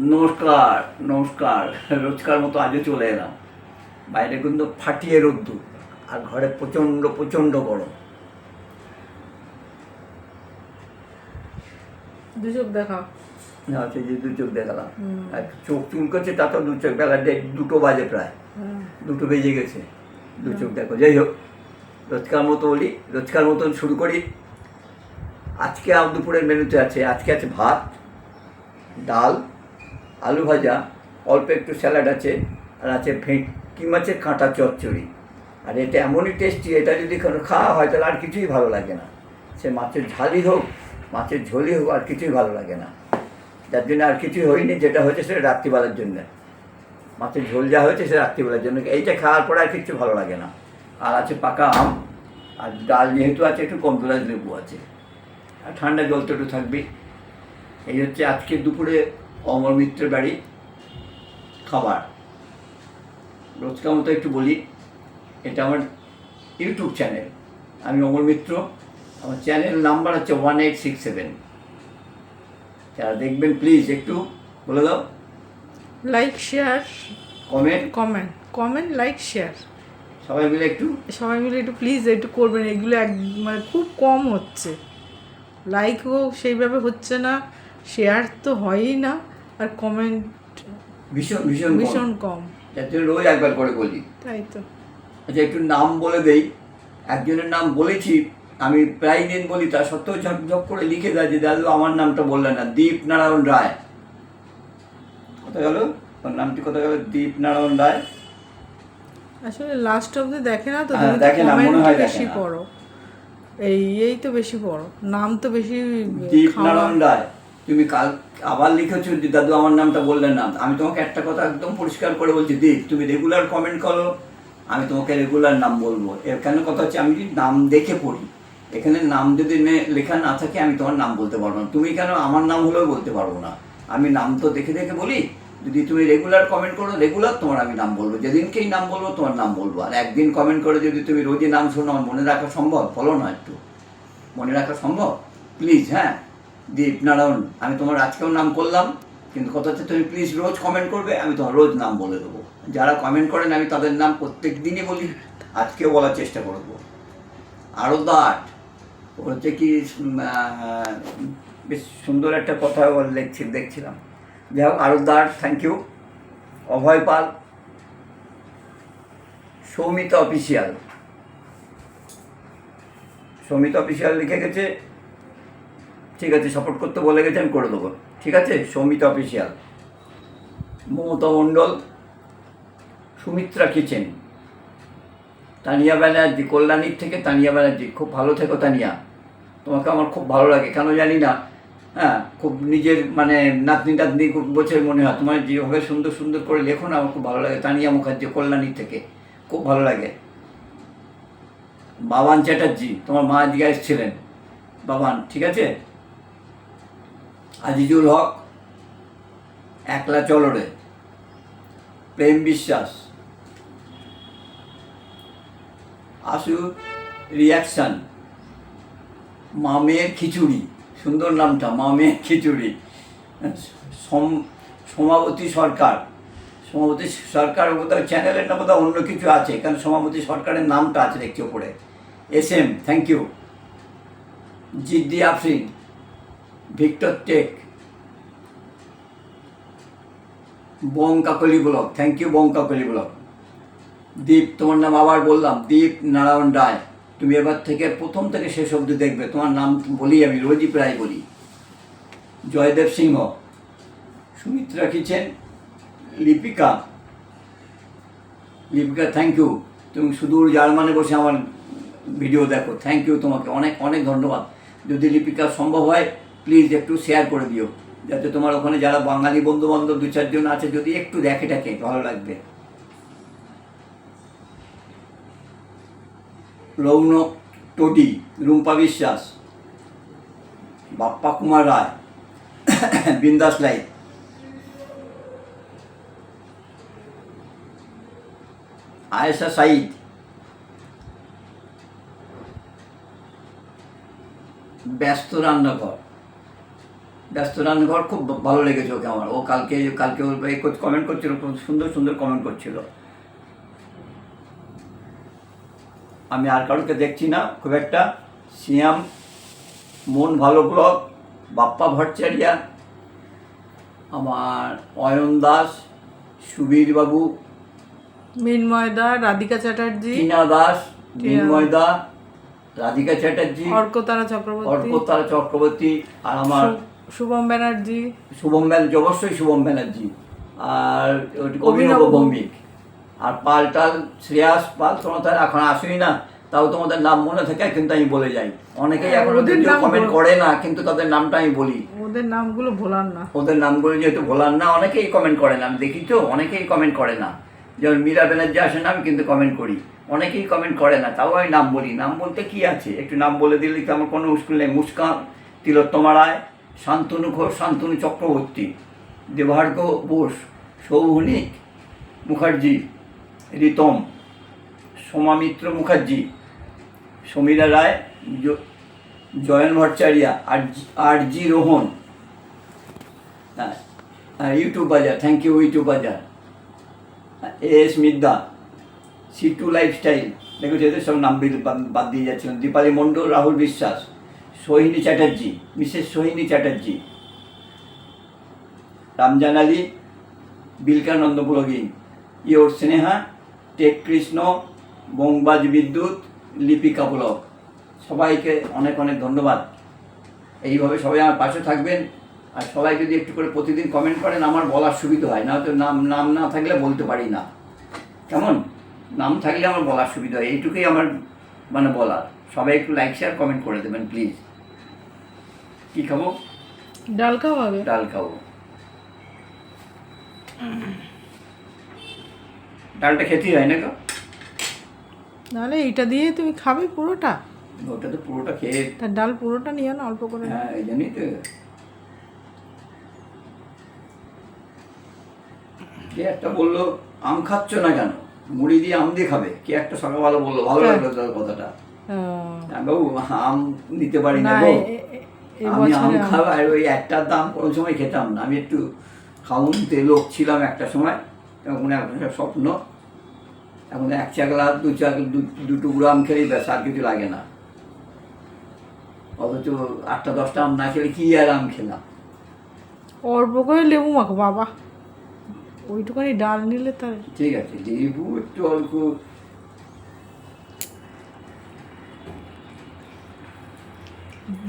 নমস্কার নমস্কার। রোজকার মতো আজও চলে এলাম। বাইরে কিন্তু ফাটিয়ে রোদ্দুর আর ঘরে প্রচণ্ড প্রচণ্ড গরম। দু চোখ দেখা আছে যে দু চোখ দেখালাম। আর চোখ চুলকোচ্ছে তা তো দু চোখ বেলা ডে- দুটো বাজে প্রায়। দুটো বেজে গেছে। দু চোখ দেখো। যাই হোক রোজকার মতো বলি রোজকার মতন শুরু করি। আজকে আম দুপুরের মেনুতে আছে আজকে আছে ভাত ডাল আলু ভাজা, অল্প একটু স্যালাড আছে, আর আছে ভেটকি মাছের কাঁটা চচ্চড়ি। আর এটা এমনই টেস্টি এটা যদি কোনো খাওয়া হয়, তাহলে আর কিছুই ভালো লাগে না। সে মাছের ঝালই হোক, মাছের ঝোলই হোক, আর কিছুই ভালো লাগে না। যার জন্য আর কিছুই হয়নি, যেটা হয়েছে সেটা রাত্রিবেলার জন্য। মাছের ঝোল যা হয়েছে সে রাত্রিবেলার জন্য। এইটা খাওয়ার পরে আর কিছু ভালো লাগে না। আর আছে পাকা আম, আর ডাল যেহেতু আছে, একটু কমতলাজ লেবু আছে। আর ঠান্ডা জল তো একটু থাকবেই। এই হচ্ছে আজকে দুপুরে অমর মিত্রের বাড়ি খাবার। রোজকার মতো একটু বলি এটা আমার ইউটিউব চ্যানেল। আমি অমর মিত্র। আমার চ্যানেল নাম্বার হচ্ছে ওয়ান এইট সিক্স সেভেন। যারা দেখবেন প্লিজ একটু বলে দাও। Like share comment. Comment comment like share. সবাই মিলে একটু। সবাই মিলে একটু প্লিজ একটু করবেন। এগুলো এক মানে খুব কম হচ্ছে। লাইকও সেইভাবে হচ্ছে না শেয়ার তো হয়ই না। আর কমেন্ট ভীষণ ভীষণ ভীষণ কম। যার জন্য রোজ একবার করে বলি। তাই তো। আচ্ছা একটু নাম বলে দেই। একজনের নাম বলেছি আমি প্রায় দিন বলি তা সত্ত্বেও ঝকঝক করে লিখে দেয় যে দাদু আমার নামটা বললেন না দীপ নারায়ণ রায়। কোথায় গেল? নামটি কোথায় গেল? দীপ নারায়ণ রায়। আসলে লাস্ট অব্দি দেখে না তো হ্যাঁ, দেখে না, মনে হয় বেশি। পড়ো। এই এই তো বেশি পড়ো। নাম তো বেশি দীপ নারায়ণ রায়। তুমি কাল আবার লিখেছো যে, দাদু, আমার নামটা বললেন না। আমি তোমাকে একটা কথা একদম পরিষ্কার করে বলছি দীপ তুমি রেগুলার কমেন্ট করো, আমি তোমাকে রেগুলার নাম বলব। কেন কথা হচ্ছে, আমি যদি নাম দেখে পড়ি, এখানে নাম যদি লেখা না থাকে, আমি তোমার নাম বলতে পারব না। তুমি কেন আমার নাম হলেও বলতে পারব না? আমি নাম তো দেখে দেখে বলি, যদি তুমি রেগুলার কমেন্ট করো রেগুলার তোমার আমি নাম বলব। যেদিনকেই নাম বলব, তোমার নাম বলব। আর একদিন কমেন্ট করে যদি তুমি রোজই নাম শোনো মনে রাখা সম্ভব? বলো না একটু। মনে রাখা সম্ভব? প্লিজ হ্যাঁ। দীপ নারায়ণ, আমি তোমার আজকেও নাম করলাম, কিন্তু কথা হচ্ছে তুমি প্লিজ রোজ কমেন্ট করবে, আমি তোমার রোজ নাম বলে দেবো। যারা কমেন্ট করেন, আমি তাদের নাম প্রত্যেক দিনই বলি, আজকেও বলার চেষ্টা করব আরও দাট ও হচ্ছে কি বেশ সুন্দর একটা কথা ওর লিখছি, দেখছিলাম। যাই হোক, আরও that thank you Abhay Pal, Soumita official Soumita official লিখে গেছে ঠিক আছে সাপোর্ট করতে বলে গেছে, আমি করে দেবো। ঠিক আছে? সৌমিতা অফিসিয়াল মমতা মণ্ডল, সুমিত্রা কিচেন তানিয়া ব্যানার্জি, কল্যাণীর থেকে তানিয়া ব্যানার্জি। খুব ভালো থেকো তানিয়া। তোমাকে আমার খুব ভালো লাগে। কেন জানি না হ্যাঁ খুব নিজের মানে নাতনি টাতনি বছর মনে হয়। তোমার যেভাবে সুন্দর সুন্দর করে লেখো না, আমার খুব ভালো লাগে। তানিয়া মুখার্জি, কল্যাণীর থেকে। খুব ভালো লাগে। বাবান চ্যাটার্জি, তোমার মা আজকে এসেছিলেন। বাবান, ঠিক আছে? আজিজুল হক একলা চলরে। প্রেম বিশ্বাস। আশু রিয়াকশন মামের খিচুড়ি। সুন্দর নামটা, মামের খিচুড়ি। সম, সমাবতী সরকার। সমাবতী সরকার বোধহয় চ্যানেলের না বোধহয় অন্য কিছু আছে কারণ সমাবতী সরকারের নামটা আছে দেখছি ওপরে। S M thank you Ziddi Afrin. Victor tech. Bong Kakali vlog thank you Bong Kakali vlog. Deep, তোমার নাম আবার বললাম, দীপ নারায়ণ রায়। তুমি এবার থেকে প্রথম থেকে শেষ অবধি দেখবে, তোমার নাম বলি আমি, রোজই প্রায় বলি। Joydeb Singha, Sumitra kitchen Lipika. Lipika thank you তুমি সুদূর জার্মানে বসে আমার ভিডিও দেখো থ্যাংক ইউ তোমাকে, অনেক অনেক ধন্যবাদ। যদি লিপিকা সম্ভব হয় প্লিজ একটু শেয়ার করে দিও। যাতে তোমার ওখানে যারা বাঙালি বন্ধু বান্ধব দু চারজন আছে, যদি একটু দেখে টাকে ভালো লাগবে। রৌনক টডি রুম্পা বিশ্বাস, বাপ্পা কুমার রায়, বিন্দাস লাই আয়েশা সাইদ ব্যস্ত রান্নাঘর। ব্যস্ত রান্নাঘর খুব ভালো লেগেছে ওকে আমার। ও কালকে কালকে ওর কমেন্ট করছিল খুব সুন্দর সুন্দর কমেন্ট করছিল। আমি আর কারোকে দেখছি না খুব একটা। সিয়াম মন ভালো ব্লগ বাপ্পা ভট্টাচারিয়া আমার অয়ন দাস সুবীর বাবু মিনময় দা রাধিকা চ্যাটার্জি টিনা দাস মিনময় দা রাধিকা চ্যাটার্জি অর্কতারা চক্রবর্তী। অর্কতারা চক্রবর্তী আর আমার শুভম ব্যানার্জি। শুভম ব্যানার্জি অবশ্যই শুভম ব্যানার্জি। আর অভিনব ভৌমিক। আর পাল টাল শ্রেয়াস পাল তোমরা তো আর এখন আসেনি না তাও তোমাদের নাম মনে থাকে কিন্তু আমি বলে যাই। অনেকেই হ্যাঁ, এখন ওদের কমেন্ট করে না কিন্তু তাদের নামটা আমি বলি। ওদের নামগুলো ভোলার না। ওদের নামগুলো যেহেতু ভোলার না অনেকেই কমেন্ট করে না। আমি দেখি তো অনেকেই কমেন্ট করে না। যেমন মীরা ব্যানার্জি আসে না আমি কিন্তু কমেন্ট করি। অনেকেই কমেন্ট করে না তাও আমি নাম বলি। নাম বলতে কি আছে? একটু নাম বলে দিলে তো আমার কোনো মুশকিল নেই। মুস্কান তিলোত্তমা রায় শান্তনু ঘোষ শান্তনু চক্রবর্তী দেবার্ঘ বোস সৌভনিক মুখার্জি রীতম সোমামিত্র মুখার্জি সমীরা রায় জয়ন ভট্টাচারিয়া আর জি- রোহন। হ্যাঁ হ্যাঁ, YouTube Bazaar thank you YouTube Bazaar. A S Midda C two lifestyle. দেখো এদের সব নাম বাদ দিয়ে যাচ্ছিলাম। Dipali Mondal Rahul Biswas. Sohini Chatterjee, Mrs Sohini Chatterjee. Ramzan Ali বিলকানন্দ blogging your Sneha, tech Krishna বংবাজ Bidyut Lipika blog সবাইকে অনেক অনেক ধন্যবাদ। এইভাবে সবাই আমার পাশে থাকবেন। আর সবাই যদি একটু করে প্রতিদিন কমেন্ট করেন, আমার বলার সুবিধা হয়। না তো নাম নাম না থাকলে বলতে পারি না। কেমন? নাম থাকলে আমার বলার সুবিধা হয়। এইটুকুই আমার মানে বলার। সবাই একটু লাইক শেয়ার কমেন্ট করে দেবেন প্লিজ কী খাব? ডাল খাওয়াবে ডাল খাব। ডালটা খেতেই হয় না গো। নাহলে এইটা দিয়ে তুমি খাবে পুরোটা। ওটা তো পুরোটা খেয়ে তার ডাল পুরোটা নিও না অল্প করে হ্যাঁ এই জন্যই তো। কে একটা বলল আম খাচ্ছ না কেন? মুড়ি দিয়ে আম দিয়ে খাবে। কে একটা সকালবেলা বলল ভালো হ্যাঁ। লাগল তার কথাটা। আমি বাবু আম নিতে পারি না গো। আমি আম আম- ওই একটার দাম কোনো সময় খেতাম না। আমি একটু খাউনতে লোক ছিলাম একটা সময় এখন সব স্বপ্ন এখন এক চাকলা দু চাক দু- দু আম খেলেই ব্যাস আর কিছু লাগে না। অথচ আটটা দশটা আম না খেলে কি আর আম খেলাম? অল্প করে লেবু মাখো বাবা। ওইটুখানি ডাল নিলে তার ঠিক আছে লেবু একটু অল্প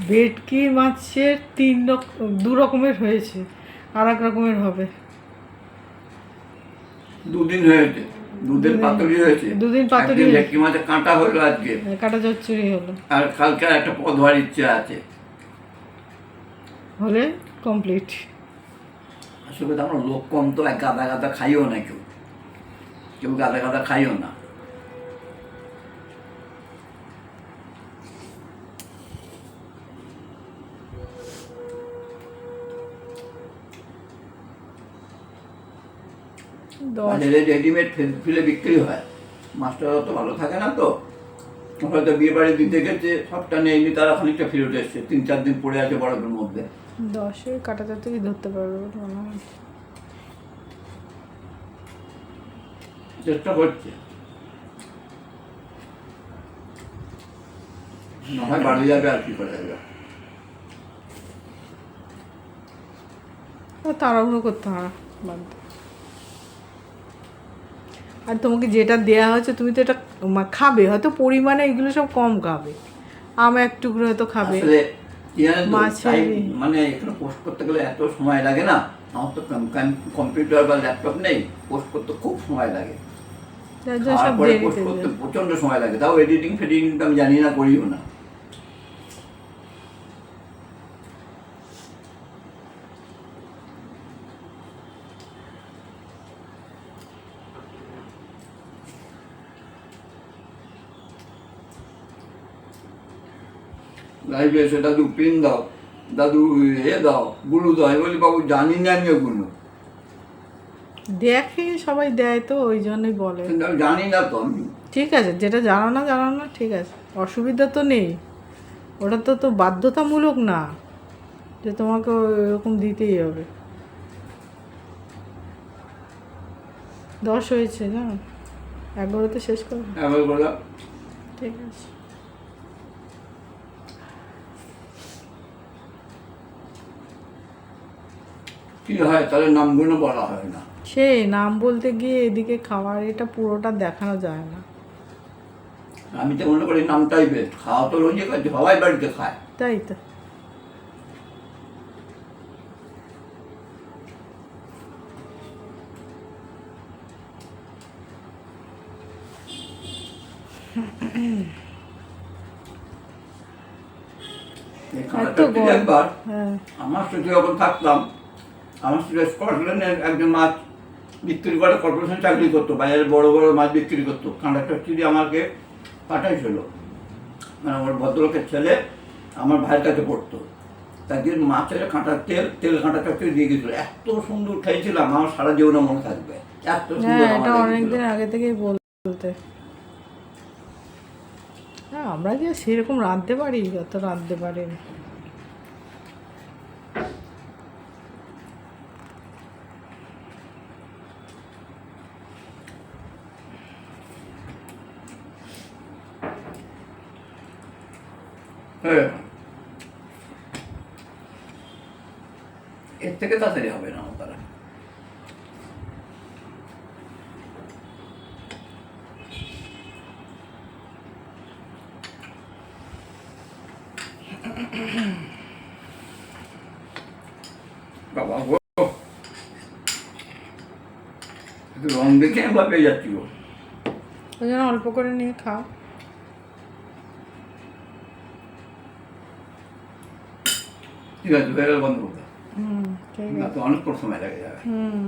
ভেটকি মাছের তিন রকম দু রকমের হয়েছে আর এক রকমের হবে। দুদিন হয়েছে দুদিন পাতুরি হয়েছে দুদিন পাতুরি ভেটকি মাছের কাঁটা হলো আজকে। কাটা চচ্চড়ি হলো। আর কালকে একটা পদ হওয়ার ইচ্ছে আছে। হলে কমপ্লিট আসলে তো আমরা লোক কম তো এক গাদা গাদা খাইও না কেউ। কেউ গাদা গাদা খাইও না। বাজারে রেডিমেড ফেলে বিক্রি হয়। মাছটা অত ভালো থাকে না তো। হয়তো বিয়ে বাড়ি দিতে গেছে সবটা নেয়নি তারা খানিকটা ফেরত এসছে। তিন চার দিন পড়ে আছে বরফের মধ্যে। দশে কাটা চচ্চড়ি ধরতে পারবে মনে হয় চেষ্টা করছে। না হয় বাড়ি যাবে আর কি করে যাবে। তাড়াহুড়ো করতে হয় না। আর তোমাকে যেটা দেয়া হয়েছে তুমি তো এটা খাবে। হয়তো পরিমাণে এগুলো সব কম খাবে। আম এক টুকরো হয়তো খাবে। মাছের- মানে এখানে পোস্ট করতে গেলে এত সময় লাগে না। আমার তো কম্পিউটার বা ল্যাপটপ নেই পোস্ট করতে খুব সময় লাগে। প্রচণ্ড সময় লাগে। তাও এডিটিং ফেডিটিং তো আমি জানি না করিও না। লাইভে এসে দাদু পিন দাও দাদু এ দাও গুলু দাও। আমি বলি বাবু জানি না আমি ওগুলো। দেখে সবাই দেয় তো ওই জন্যই বলে। জানি না তো আমি। ঠিক আছে যেটা জানো না জানো না ঠিক আছে। অসুবিধা তো নেই। ওটা তো তো বাধ্যতামূলক না যে তোমাকে এরকম দিতেই হবে। দশ হয়েছে না? এগারোতে শেষ করব ঠিক আছে। কি হয়? তাহলে নামগুলো বলা হয় না। সেই নাম বলতে গিয়ে এদিকে খাবার এটা পুরোটা দেখানো যায় না। আমি তো মনে করি নামটাই বেশ খাওয়া তো রোজই খাচ্ছে সবাই বাড়িতে খায়। তাই তো। এত হ্যাঁ। আমার সাথে যখন থাকতাম আমার সাথে স্কটল্যান্ডের একজন মাছ বিক্রি করে কর্পোরেশন চাকরি করতো বাজারে বড় বড় মাছ বিক্রি করতো। কন্ডাক্টর চিঠি আমাকে পাঠাইছিল মানে আমার ভদ্রলোকের ছেলে আমার ভাইয়ের কাছে পড়তো তাকে মাছের কাঁটার তেল তেল কাঁটা চচ্চড়ি দিয়ে গেছিল এত সুন্দর খাইছিলাম আমার সারা জীবনে মনে থাকবে। এত সুন্দর হ্যাঁ এটা অনেকদিন আগে থেকেই বলতে। হ্যাঁ আমরা যে সেরকম রাঁধতে পারি যত রাঁধতে পারি হ্যাঁ। এর থেকে তাড়াতাড়ি হবে না তারা বাবা গো। রং দেখে আমি ভয় পেয়ে যাচ্ছি গো। অল্প করে নিয়ে খাও। ঠিক আছে হয়ে বন্ধ করতে না তো অনেক সময় লাগে যাবে হুম